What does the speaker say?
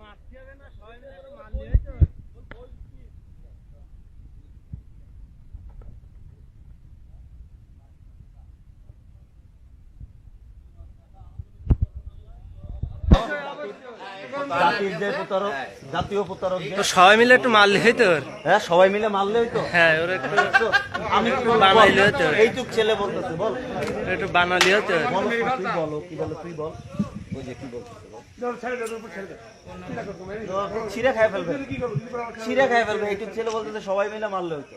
মারতে হবে না জাতির যে প্রতারক জাতীয় প্রতারক যে- তো সবাই মিলে একটু মারলে হইতো ওর। হ্যাঁ সবাই মিলে মারলে হইতো হ্যাঁ ওর একটু আমি কি বলব? বানাইলে হতো। এইটুক ছেলে বলতেছে বল একটু বানালি হতো ওর। বল তুই বলো কি বলো তুই বল ওই যে কি বলতেছে বল তো ছিঁড়ে খাই ফেলবে ছিঁড়ে খাই ফেলবে এইটুক ছেলে বলতেছে সবাই মিলে মারলে হইতো।